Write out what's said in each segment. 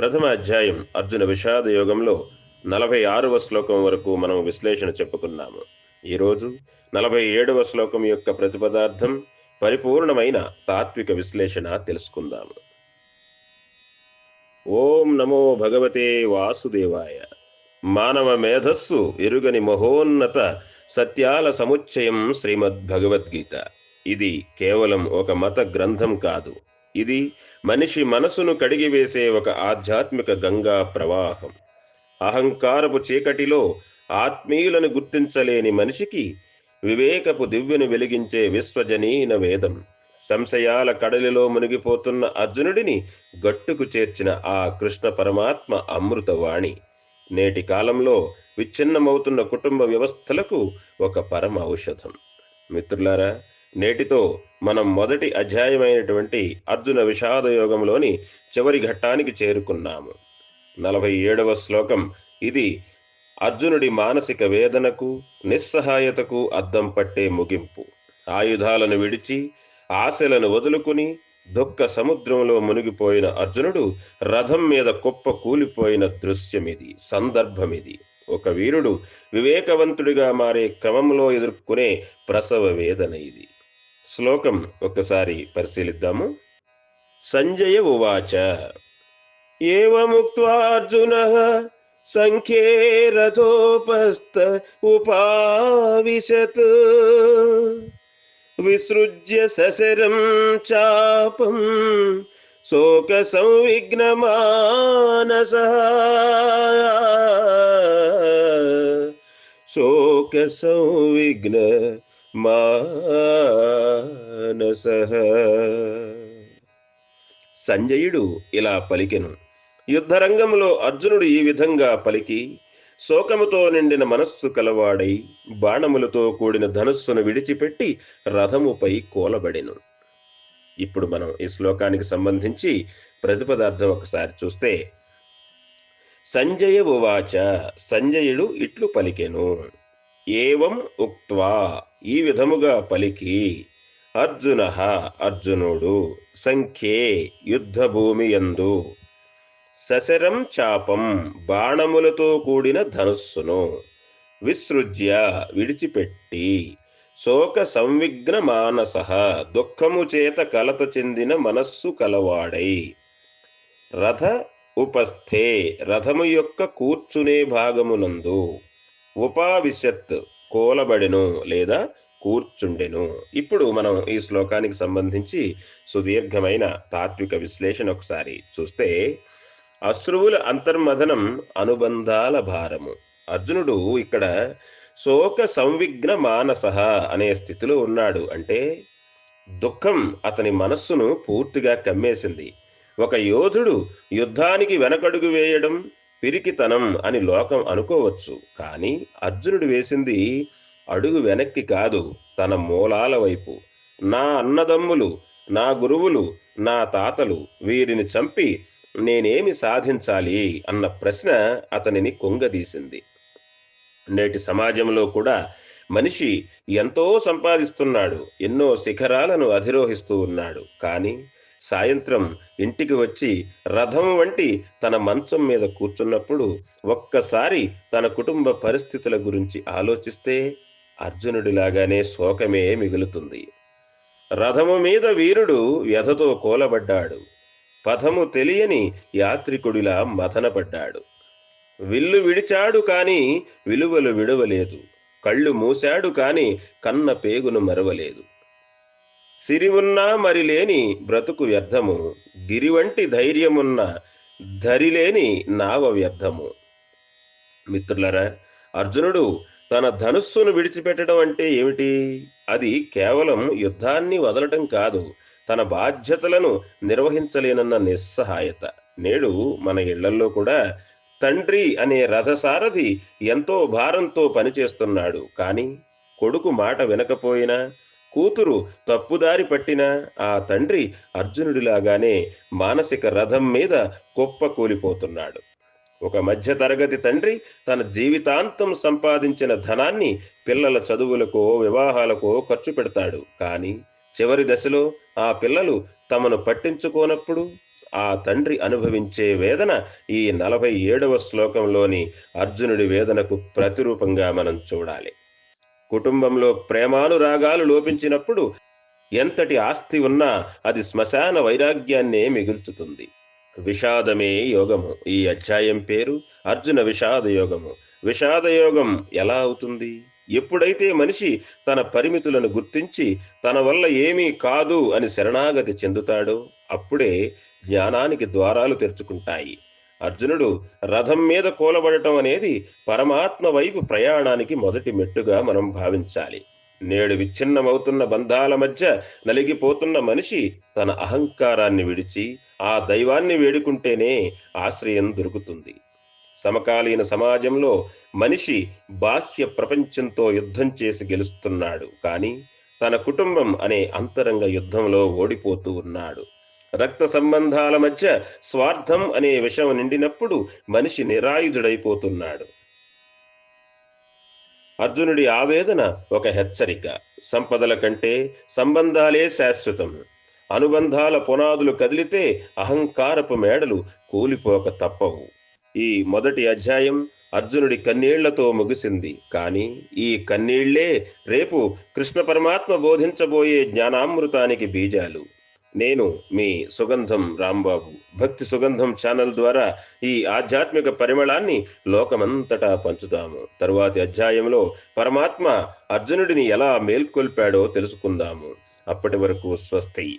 ప్రథమ అధ్యాయం అర్జున విషాద యోగంలో నలభై ఆరవ శ్లోకం వరకు మనం విశ్లేషణ చెప్పుకున్నాము. ఈరోజు నలభై ఏడవ శ్లోకం యొక్క ప్రతిపదార్థం పరిపూర్ణమైన తాత్విక విశ్లేషణ తెలుసుకుందాము. ఓం నమో భగవతే వాసుదేవాయ. మానవ మేధస్సు ఎరుగని మహోన్నత సత్యాల సముచ్చయం శ్రీమద్ భగవద్గీత ఇది కేవలం ఒక మత గ్రంథం కాదు. ఇది మనిషి మనసును కడిగివేసే ఒక ఆధ్యాత్మిక గంగా ప్రవాహం. అహంకారపు చీకటిలో ఆత్మీయులను గుర్తించలేని మనిషికి వివేకపు దివ్యను వెలిగించే విశ్వజనీన వేదం. సంశయాల కడలిలో మునిగిపోతున్న అర్జునుడిని గట్టుకు చేర్చిన ఆ కృష్ణ పరమాత్మ అమృతవాణి. నేటి కాలంలో విచ్ఛిన్నమవుతున్న కుటుంబ వ్యవస్థలకు ఒక పరమ ఔషధం. మిత్రులారా నేటితో మనం మొదటి అధ్యాయమైనటువంటి అర్జున విషాద యోగంలోని చివరి ఘట్టానికి చేరుకున్నాము. నలభై ఏడవ శ్లోకం. ఇది అర్జునుడి మానసిక వేదనకు నిస్సహాయతకు అద్దం పట్టే ముగింపు. ఆయుధాలను విడిచి ఆశలను వదులుకుని దుఃఖ సముద్రంలో మునిగిపోయిన అర్జునుడు రథం మీద కుప్ప కూలిపోయిన దృశ్యమిది సందర్భమిది. ఒక వీరుడు వివేకవంతుడిగా మారే క్రమంలో ఎదుర్కొనే ప్రసవ వేదన ఇది. శ్లోకం ఒక్కసారి పరిశీలిద్దాము. సంజయ ఉవాచ. ఏముక్వార్జున సంఖ్యే రథోపస్థ ఉపావిశత్. విసృజ్య సశరం చాపం శోక సంవిఘ్నమానస శోక సంవిఘ్న మానస. సంజయుడు ఇలా పలికెను. యుద్ధరంగంలో అర్జునుడు ఈ విధంగా పలికి శోకముతో నిండిన మనస్సు కలవాడై బాణములతో కూడిన ధనుస్సును విడిచిపెట్టి రథముపై కోలబడెను. ఇప్పుడు మనం ఈ శ్లోకానికి సంబంధించి ప్రతిపదార్థం ఒకసారి చూస్తే సంజయ ఉవాచ సంజయుడు ఇట్లు పలికెను. ఏవం ఉక్త్వా ఈ విధముగా పలికి. అర్జున అర్జునుడు సంఖ్యే యుద్ధభూమి యందు సశరం చాపం బాణములతో కూడిన ధనుస్సును విసృజ్య విడిచిపెట్టి శోక సంవిఘ్న మానస దుఃఖము చేత కలత చెందిన మనస్సు కలవాడై. రథ ఉపస్థే రథము యొక్క కూర్చునే భాగమునందు ఉపావిశత్ కోలబడెను లేదా కూర్చుండెను. ఇప్పుడు మనం ఈ శ్లోకానికి సంబంధించి సుదీర్ఘమైన తాత్విక విశ్లేషణ ఒకసారి చూస్తే అశ్రువుల అంతర్మథనం అనుబంధాల భారము. అర్జునుడు ఇక్కడ శోక సంవిఘ్న మానస అనే స్థితిలో ఉన్నాడు. అంటే దుఃఖం అతని మనస్సును పూర్తిగా కమ్మేసింది. ఒక యోధుడు యుద్ధానికి వెనకడుగు వేయడం పిరికితనం అని లోకం అనుకోవచ్చు కానీ అర్జునుడు వేసింది అడుగు వెనక్కి కాదు తన మూలాల వైపు. నా అన్నదమ్ములు నా గురువులు నా తాతలు వీరిని చంపి నేనేమి సాధించాలి అన్న ప్రశ్న అతనిని కొంగదీసింది. నేటి సమాజంలో కూడా మనిషి ఎంతో సంపాదిస్తున్నాడు ఎన్నో శిఖరాలను అధిరోహిస్తూ ఉన్నాడు కానీ సాయంత్రం ఇంటికి వచ్చి రథం వంటి తన మంచం మీద కూర్చున్నప్పుడు ఒక్కసారి తన కుటుంబ పరిస్థితుల గురించి ఆలోచిస్తే అర్జునుడిలాగానే శోకమే మిగులుతుంది. రథము మీద వీరుడు వ్యధతో కోలబడ్డాడు. పథము తెలియని యాత్రికుడిలా మథనపడ్డాడు. విల్లు విడిచాడు కాని విలువలు విడవలేదు. కళ్ళు మూశాడు కాని కన్న పేగును మరవలేదు. సిరి ఉన్నా మరి లేని బ్రతుకు వ్యర్థము. గిరి వంటి ధైర్యమున్న ధరిలేని నావ వ్యర్థము. మిత్రులరా అర్జునుడు తన ధనుస్సును విడిచిపెట్టడం అంటే ఏమిటి? అది కేవలం యుద్ధాన్ని వదలటం కాదు తన బాధ్యతలను నిర్వహించలేనన్న నిస్సహాయత. నేడు మన ఇళ్ళల్లో కూడా తండ్రి అనే రథసారథి ఎంతో భారంతో పనిచేస్తున్నాడు. కానీ కొడుకు మాట వినకపోయినా కూతురు తప్పుదారి పట్టిన ఆ తండ్రి అర్జునుడిలాగానే మానసిక రథం మీద కుప్ప కూలిపోతున్నాడు. ఒక మధ్యతరగతి తండ్రి తన జీవితాంతం సంపాదించిన ధనాన్ని పిల్లల చదువులకో వివాహాలకో ఖర్చు పెడతాడు. కానీ చివరి దశలో ఆ పిల్లలు తమను పట్టించుకోనప్పుడు ఆ తండ్రి అనుభవించే వేదన ఈ నలభై ఏడవ శ్లోకంలోని అర్జునుడి వేదనకు ప్రతిరూపంగా మనం చూడాలి. కుటుంబంలో ప్రేమానురాగాలు లోపించినప్పుడు ఎంతటి ఆస్తి ఉన్నా అది శ్మశాన వైరాగ్యాన్నే మిగుల్చుతుంది. విషాదమే యోగము. ఈ అధ్యాయం పేరు అర్జున విషాద యోగము. విషాద యోగం ఎలా అవుతుంది? ఎప్పుడైతే మనిషి తన పరిమితులను గుర్తించి తన వల్ల ఏమీ కాదు అని శరణాగతి చెందుతాడో అప్పుడే జ్ఞానానికి ద్వారాలు తెరుచుకుంటాయి. అర్జునుడు రథం మీద కూలబడటం అనేది పరమాత్మ వైపు ప్రయాణానికి మొదటి మెట్టుగా మనం భావించాలి. నేడు విచ్ఛిన్నమవుతున్న బంధాల మధ్య నలిగిపోతున్న మనిషి తన అహంకారాన్ని విడిచి ఆ దైవాన్ని వేడుకుంటేనే ఆశ్రయం దొరుకుతుంది. సమకాలీన సమాజంలో మనిషి బాహ్య ప్రపంచంతో యుద్ధం చేసి గెలుస్తున్నాడు. కానీ తన కుటుంబం అనే అంతరంగ యుద్ధంలో ఓడిపోతూ ఉన్నాడు. రక్త సంబంధాల మధ్య స్వార్థం అనే విషం నిండినప్పుడు మనిషి నిరాయుధుడైపోతున్నాడు. అర్జునుడి ఆవేదన ఒక హెచ్చరిక. సంపదల కంటే సంబంధాలే శాశ్వతం. అనుబంధాల పునాదులు కదిలితే అహంకారపు మేడలు కూలిపోక తప్పవు. ఈ మొదటి అధ్యాయం అర్జునుడి కన్నీళ్ళతో ముగిసింది. కానీ ఈ కన్నీళ్ళే రేపు కృష్ణ పరమాత్మ బోధించబోయే జ్ఞానామృతానికి బీజాలు. నేను మీ సుగంధం రాంబాబు. భక్తి సుగంధం ఛానల్ ద్వారా ఈ ఆధ్యాత్మిక పరిమళాన్ని లోకమంతటా పంచుతాము తరువాతి అధ్యాయంలో పరమాత్మ అర్జునుడిని ఎలా మేల్కొల్పాడో తెలుసుకుందాము. అప్పటి వరకు స్వస్తి.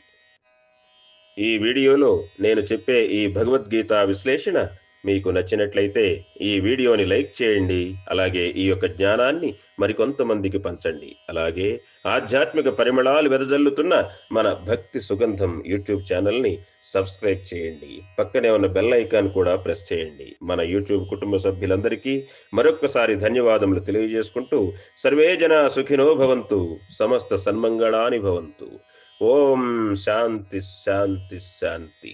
ఈ వీడియోలో నేను చెప్పే ఈ భగవద్గీత విశ్లేషణ మీకు నచ్చినట్లయితే ఈ వీడియోని లైక్ చేయండి అలాగే ఈ యొక్క జ్ఞానాన్ని మరికొంతమందికి పంచండి. అలాగే ఆధ్యాత్మిక పరిమళాలు వెదజల్లుతున్న మన భక్తి సుగంధం యూట్యూబ్ ఛానల్ని సబ్స్క్రైబ్ చేయండి. పక్కనే ఉన్న బెల్ ఐకాన్ కూడా ప్రెస్ చేయండి. మన యూట్యూబ్ కుటుంబ సభ్యులందరికీ మరొక్కసారి ధన్యవాదములు తెలియజేసుకుంటూ సర్వే జన సుఖినో భవంతు సమస్త సన్మంగళాని భవంతు. ఓం శాంతి శాంతి శాంతి.